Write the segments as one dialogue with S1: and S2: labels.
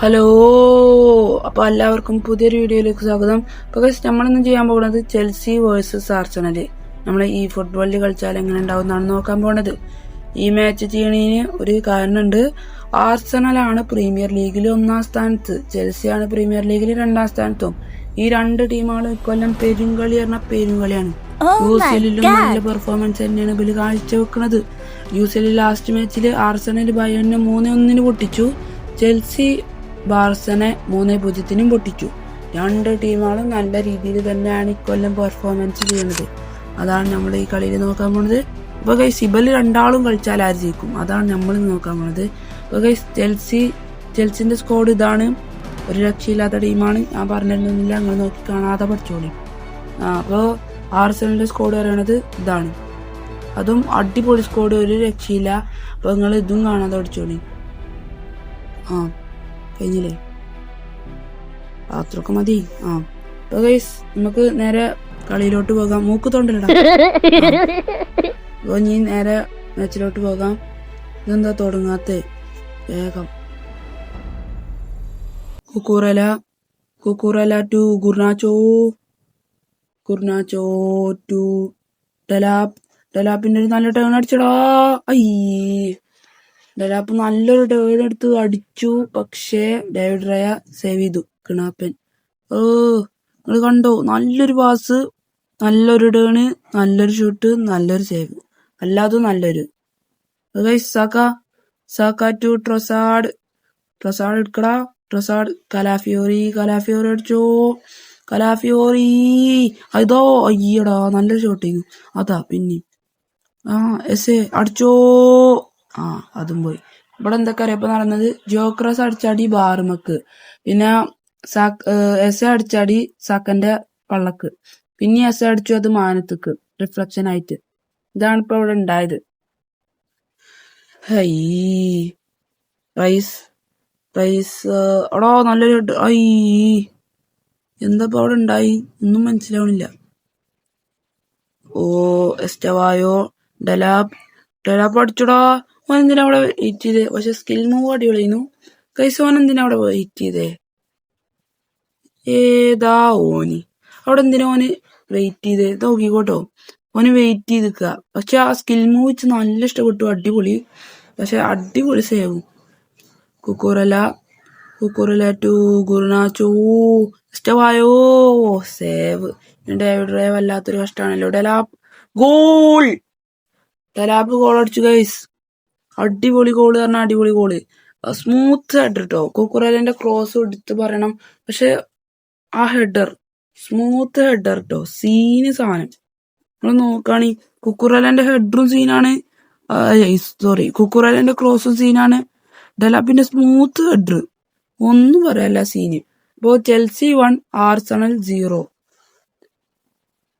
S1: Hello അപ്പൊ എല്ലാവർക്കും പുതിയൊരു വീഡിയോയിലേക്ക് സ്വാഗതം. അപ്പൊ ഗൈസ് നമ്മളിന്ന് ചെയ്യാൻ പോകുന്നത് ചെൽസി വേഴ്സസ് ആർസണൽ. നമ്മൾ ഈ ഫുട്ബോളിൽ കളിച്ചാൽ എങ്ങനെ ഉണ്ടാവും എന്നാണ് നോക്കാൻ പോണത്. ഈ മാച്ച് ചെയ്യണതിന് ഒരു കാരണമുണ്ട് ആർസണലാണ് പ്രീമിയർ ലീഗിൽ ഒന്നാം സ്ഥാനത്ത്. ചെൽസിയാണ് പ്രീമിയർ ലീഗിൽ രണ്ടാം സ്ഥാനത്തും. ഈ രണ്ട് ടീമുകളും ഇക്കൊല്ലം പെരുങ്കളി പറഞ്ഞ പെരുങ്കളിയാണ്. യൂസിലും നല്ല പെർഫോമൻസ് തന്നെയാണ് ഇവർ കാഴ്ചവെക്കുന്നത് യൂസിൽ ലാസ്റ്റ് മാച്ചിൽ ആർസണൽ ബയോണിനെ മൂന്ന് ഒന്നിന് പൊട്ടിച്ചു. ചെൽസി ബാർസനെ മൂന്ന് പൂജ്യത്തിനും പൊട്ടിച്ചു. രണ്ട് ടീമുകളും നല്ല രീതിയിൽ തന്നെയാണ് ഇക്കൊല്ലം പെർഫോമൻസ് ചെയ്യുന്നത്. അതാണ് നമ്മൾ ഈ കളിയിൽ നോക്കാൻ പോണത്. ഇപ്പൊ ഗൈസ് ഇബൽ രണ്ടാളും കളിച്ചാൽ ആര് ജയിക്കും? അതാണ് നമ്മൾ നോക്കാൻ പോണത്. ഇപ്പൊ ഗൈസ് ചെൽസി ചെൽസിന്റെ സ്കോഡ് ഇതാണ്. ഒരു രക്ഷയില്ലാത്ത ടീമാണ്. ഞാൻ പറഞ്ഞിരുന്നില്ല നിങ്ങൾ നോക്കി കാണാതെ പഠിച്ചോളി. അപ്പോ അപ്പോൾ ആർസണലിന്റെ സ്കോഡ് പറയണത് ഇതാണ്. അതും അടിപൊളി സ്കോഡ് ഒരു രക്ഷയില്ല. അപ്പോൾ നിങ്ങൾ ഇതും കാണാതെ പഠിച്ചോളി. ആ. കഴിഞ്ഞില്ലേ? പാത്രമൊക്കെ മതി. ആ. ഇപ്പൊ ഗൈസ് നമുക്ക് നേരെ കളിയിലോട്ട് പോകാം. മൂക്ക് തോണ്ടല്ലോ അപ്പൊ നീ നേരെ മാച്ചിലോട്ട് പോകാം. ഇതെന്താ തുടങ്ങാത്ത? വേഗം. കുക്കൂറല. കുക്കൂറല ടു ഗുർനാച്ചോ. ഗുർണാച്ചോ ടു ഡലാപ്പ് ഡലാപ്പിന്റെ ഒരു നല്ല ടേൺ അടിച്ചടാ. അയ്യേ. ഡലാപ്പ് നല്ലൊരു ടേൺ എടുത്ത് അടിച്ചു. പക്ഷേ ഡേവിഡ് റയ സേവ് ചെയ്തു. കിണാപ്പൻ. ഓ നിങ്ങൾ കണ്ടോ? നല്ലൊരു പാസ് നല്ലൊരു ടേണ് നല്ലൊരു ഷൂട്ട് നല്ലൊരു സേവ് അല്ലാതും നല്ലൊരു. Saka Saka to Trossard. Trossard എടുക്കടാ. ട്രൊസാഡ് കലാഫിയോറി കലാഫിയോറി അടിച്ചോ. കലാഫിയോറി. അതോ അയ്യടാ നല്ലൊരു ഷോട്ടിങ് അതാ പിന്നെ ആ എസ് എ അടിച്ചോ. ആ അതും പോയി. ഇവിടെ എന്തൊക്കെ അറിയാം? ഇപ്പൊ നടന്നത് ജോക്രസ് അടിച്ചാടി ബാർമക്ക്. പിന്നെ എസ് അടിച്ചാടി സാക്കന്റെ പള്ളക്ക്. പിന്നെ എസ് അടിച്ചു അത് മാനത്തുക്ക് റിഫ്ലക്ഷൻ ആയിട്ട്. ഇതാണ് ഇപ്പൊ ഇവിടെ ഉണ്ടായത്. റൈസ് റൈസ് എടോ നല്ലൊരു ഐ എന്താ അവിടെ ഉണ്ടായി? ഒന്നും മനസ്സിലാവണില്ല. ഓ എസ്റ്റവായോ ഡലാബ് ഡലാബ് അടിച്ചടാ. ഓൻ എന്തിനാ അവിടെ വെയിറ്റ് ചെയ്തേ? പക്ഷെ സ്കിൽ മൂവ് അടിപൊളിയായിരുന്നു. കൈസ് എന്തിനാ അവിടെ വെയിറ്റ് ചെയ്തേ? ഏതാ ഓന്? അവിടെ എന്തിനാ ഓന് വെയിറ്റ് ചെയ്തേ? നോക്കിക്കോട്ടോ. ഓന് വെയിറ്റ് ചെയ്ത് നിൽക്കുക പക്ഷെ ആ സ്കിൽ മൂവ് വെച്ച് നല്ല ഇഷ്ടപ്പെട്ടു. അടിപൊളി. പക്ഷെ അടിപൊളി സേവ് കുക്കൂറല കുക്കൂറല ടു ഗുരുനാച്ചോ ഇഷ്ടമായോ? സേവ് ഡേവിഡ് റേ വല്ലാത്തൊരു കഷ്ടമാണല്ലോ ഡലാപ് ഗോൾ ഡലാപ് ഗോൾ അടിച്ചു ഗൈസ് അടിപൊളി ഗോൾ പറഞ്ഞാൽ അടിപൊളി ഗോൾ സ്മൂത്ത് ഹെഡർ കേട്ടോ കുക്കുറലിന്റെ ക്രോസ് എടുത്ത് പറയണം. പക്ഷെ ആ ഹെഡർ സ്മൂത്ത് ഹെഡർ കേട്ടോ സീന് സാധനം. നമ്മൾ നോക്കുകയാണെങ്കിൽ കുക്കുറലന്റെ ഹെഡറും സീനാണ് സോറി കുക്കുറലന്റെ ക്രോസും സീനാണ് ഡെലാപ്പിന്റെ സ്മൂത്ത് ഹെഡർ ഒന്നും പറയാല്ല സീന് ഇപ്പോ ചെൽസി വൺ ആർസണൽ സീറോ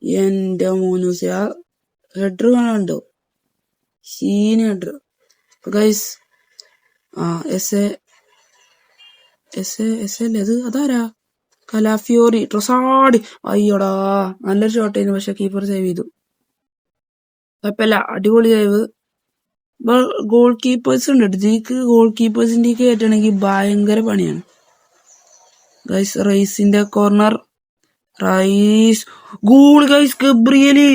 S1: എന്റെ മോനൂസ ഹെഡർ കാണാണ്ടോ സീന് ഹെഡർ ഗൈസ് ആ എസ് എസ് എസ് അല്ലേ അത് അതാരാ? കലാഫിയോറി ട്രൊസാഡ് അയ്യോടാ നല്ലൊരു ഷോട്ട് ആയിരുന്നു പക്ഷെ കീപ്പർ സേവ് ചെയ്തു. കുഴപ്പമില്ല അടിപൊളി സേവ് ഗോൾ കീപ്പേഴ്സ് ഉണ്ട് ഇതിക്ക് ഗോൾ കീപ്പേഴ്സിന്റെ കയറ്റണമെങ്കിൽ ഭയങ്കര പണിയാണ്. ഗൈസ് റൈസിന്റെ corner Rice. Goal guys ഗബ്രിയലി.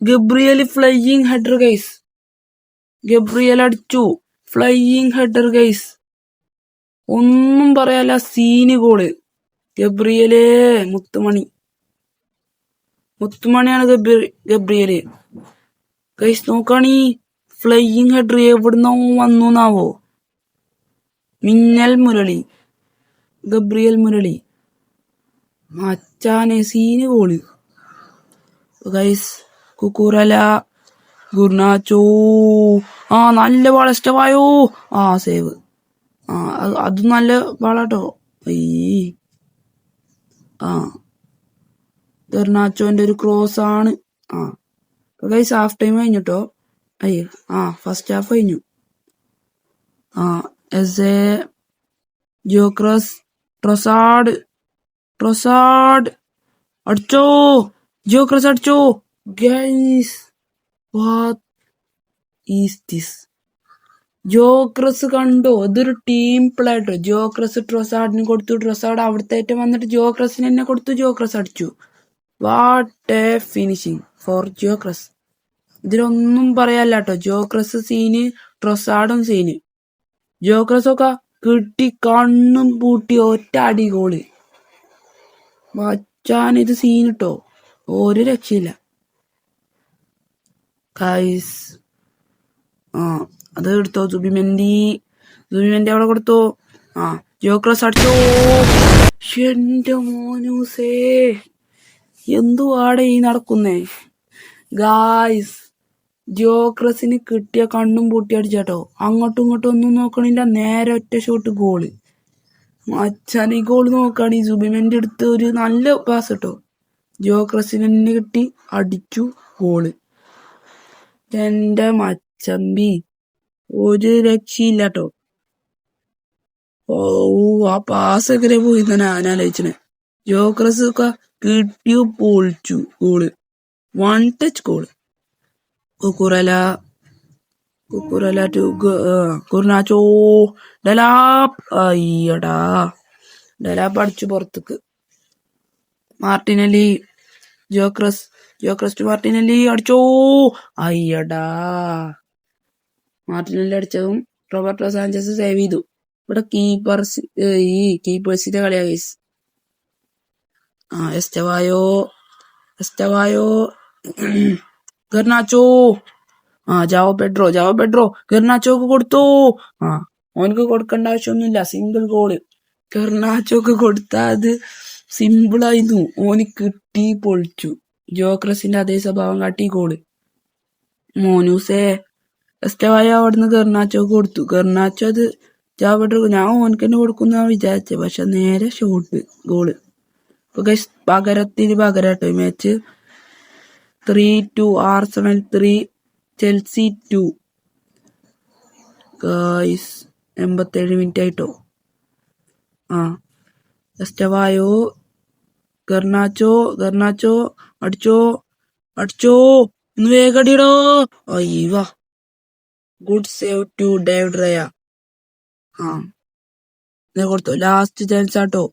S1: ഗബ്രിയലി flying header guys Gabriel അടിച്ചു. ഫ്ലൈയിങ് ഹെഡർ ഗൈസ് ഒന്നും പറയാല്ല സീന് ഗോൾ ഗബ്രിയലേ മുത്തുമണി. മുത്തുമണിയാണ് ഗബ്രി ഗബ്രിയൽ. ഗൈസ് നോക്കാണീ ഫ്ലൈയിങ് ഹെഡർ എവിടുന്നോ വന്നു എന്നാവോ മിന്നൽ മുരളി. ഗബ്രിയൽ മുരളി. മച്ചാനെ scene goal guys Cucurella. Garnacho ആ നല്ല ബാൾ ഇഷ്ടമായോ? ആ സേവ്. ആ അത് നല്ല വളട്ടോ. അയ്യേ ആ. ഗുരുനാച്ചോന്റെ ഒരു ക്രോസ് ആണ് ആ ഗൈസ് ഹാഫ് ടൈം കഴിഞ്ഞിട്ടോ? അയ്യ ആ ഫസ്റ്റ് ഹാഫ് കഴിഞ്ഞു. ആ എസ് എ ജോക്രസ് ട്രൊസാഡ് ട്രൊസാഡ് അടിച്ചോ. ജോക്രസ് അടിച്ചോ. Guys what is this Gyokeres കണ്ടോ? ഇതൊരു ടീം. പ്ലേ ആട്ടോ ജോക്രസ് ട്രൊസാഡിന് കൊടുത്തു. ട്രൊസാഡ് അവിടുത്തെ വന്നിട്ട് ജോക്രസിന് തന്നെ കൊടുത്തു. ജോക്രസ് അടിച്ചു. What a finishing for Gyokeres ഇതിലൊന്നും പറയാല്ല കേട്ടോ ജോക്രസ് സീന് ട്രൊസാഡും സീന് ജോക്രസ് ഒക്കെ കിട്ടി കണ്ണും പൂട്ടി ഒറ്റ അടി ഗോൾ വച്ചാൻ ഇത് സീൻ കേട്ടോ ഒരു രക്ഷയില്ല. കൈസ് ആ അത് എടുത്തോ സുബിമെന്റി സുബിമെന്റി അവിടെ കൊടുത്തു. ആ ജോക്രസ് അടിച്ചോ. എന്റെ മോനൂസേ എന്തുവാടെ ഈ നടക്കുന്നേ? ഗായ്സ് ജിയോക്രസിന് കിട്ടിയ കണ്ണും പൂട്ടി അടിച്ചാട്ടോ. അങ്ങോട്ടും ഇങ്ങോട്ടും ഒന്നും നോക്കണില്ല നേരെ ഒറ്റ ഷോട്ട് ഗോൾ അച്ഛൻ ഈ ഗോൾ നോക്കാണ്. ഈ സുബിമെന്റ് എടുത്ത് ഒരു നല്ല പാസ് കേട്ടോ ജിയോക്രസിന് തന്നെ കിട്ടി അടിച്ചു ഗോൾ എന്റെ മച്ചമ്പി. ഒരു രക്ഷയില്ല കേട്ടോ ഓ ആ പാസ് എങ്ങനെ പോയി ആലോചിച്ചത്. ജോക്രസ് ഒക്കെ കിട്ടിയു പൊളിച്ചു goal one touch goal Cucurella Cucurella to Garnacho. Delap അയ്യടാ. ഡലാപ്പ് അടിച്ചു പുറത്തേക്ക്. മാർട്ടിനലി ജോക്രസ് ജോക്രസ് ക്രിസ്റ്റ് മാർട്ടിനല്ലി അടിച്ചോ? അയ്യടാ. മാർട്ടിനല്ലി അടിച്ചതും റോബർട്ടോ സാഞ്ചസ് സേവ് ചെയ്തു. ഇവിടെ കീപ്പേഴ്സ് ഈ കീപ്പേഴ്സിന്റെ കളിയാ ഗൈസ് ആ എസ്റ്റവായോ? എസ്റ്റവായോ? ഗർണാച്ചോ? ആ ജാവോ പെഡ്രോ ജാവോ പെഡ്രോ ഗർണാച്ചോക്ക് കൊടുത്തു? ആ ഓനക്ക് കൊടുക്കേണ്ട ആവശ്യമൊന്നുമില്ല സിംഗിൾ ഗോൾ ഗർണാച്ചോക്ക് കൊടുത്താ അത് സിമ്പിൾ ആയിരുന്നു. ഓന് കിട്ടി പൊളിച്ചു. ജോക്രസിന്റെ അതേ സ്വഭാവം കാട്ടി ഗോൾ. മോനൂസേ എസ്റ്റവായ അവിടുന്ന് ഗർണാച്ചോ കൊടുത്തു. ഗർണാച്ചോ അത് പെഡ്രോ ഞാൻ ഓനക്ക് തന്നെ കൊടുക്കുന്ന വിചാരിച്ചത് പക്ഷെ നേരെ ഷോട്ട് ഗോൾ. ഇപ്പൊ പകരത്തിന് പകരം കേട്ടോ ഈ match three two Arsenal three Chelsea two എൺപത്തേഴ് മിനിറ്റ് ആയിട്ടോ. ആ എസ്റ്റവായോ ഗർനാച്ചോ ഗർണാച്ചോ അടിച്ചോ അടിച്ചോ ഇന്ന് വേഗടിയടോ. അയ്യവ. Good save to David Raya ആ. ഇത് കൊടുത്തു. ലാസ്റ്റ് ചാൻസ് ആട്ടോ.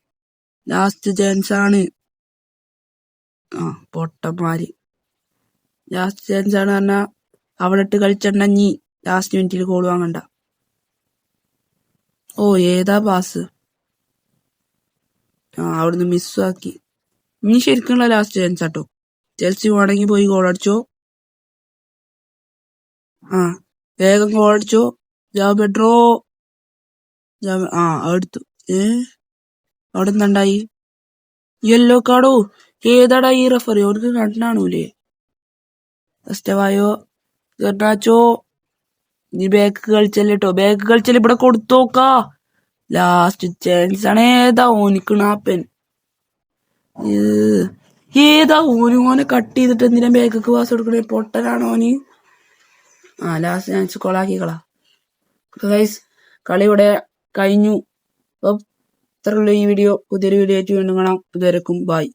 S1: ലാസ്റ്റ് ചാൻസ് ആണ്. ആ പൊട്ടന്മാര്. ലാസ്റ്റ് ചാൻസ് ആണ് പറഞ്ഞാ അവിടെ ഇട്ട് കളിച്ചിട്ടുണ്ടെങ്കി ലാസ്റ്റ് മിനിറ്റിൽ ഗോൾ വാങ്ങണ്ട. ഓ ഏതാ പാസ് ആ അവിടുന്ന് മിസ്സാക്കി ഇനി ശരിക്കുള്ള ലാസ്റ്റ് ചാൻസ് ആട്ടോ. ചെൽസി വേണമെങ്കിൽ പോയി ഗോൾ അടിച്ചോ. ആ വേഗം ഗോൾ അടിച്ചോ. ജാ ബെഡ്രോ ജാ- ആ എടുത്തു. ഏ അവിടെ എന്താണ്ടായി യെല്ലോ കാർഡോ ഏതാടാ ഈ റെഫറി അവർക്ക് കണ്ടാണൂലേ ഫസ്റ്റവായോ ഗർണാച്ചോ? നീ ബാക്ക് കളിച്ചല്ലേ കേട്ടോ ബാക്ക് കളിച്ചല്ലേ ഇവിടെ കൊടുത്തോക്കാ. ലാസ്റ്റ് ചാൻസ് ആണ് ഏതാ ഓനിക്കണാപ്പൻ ഏതാ ഓന് ഓനെ കട്ട് ചെയ്തിട്ട് എന്തിനാ ബാക്കൊക്കെ വാസ് കൊടുക്കണേ പൊട്ടനാണോ ഓന്? ആ ലാസ്റ്റ് ഞാൻ കൊളാക്കിക്കളാ. ഗൈസ് കളി ഇവിടെ കഴിഞ്ഞു. അപ്പൊ ഇത്രയുള്ള ഈ വീഡിയോ പുതിയൊരു വീഡിയോ ആയിട്ട് വീണ്ടും കാണാം. ഇതുവരെക്കും ബൈ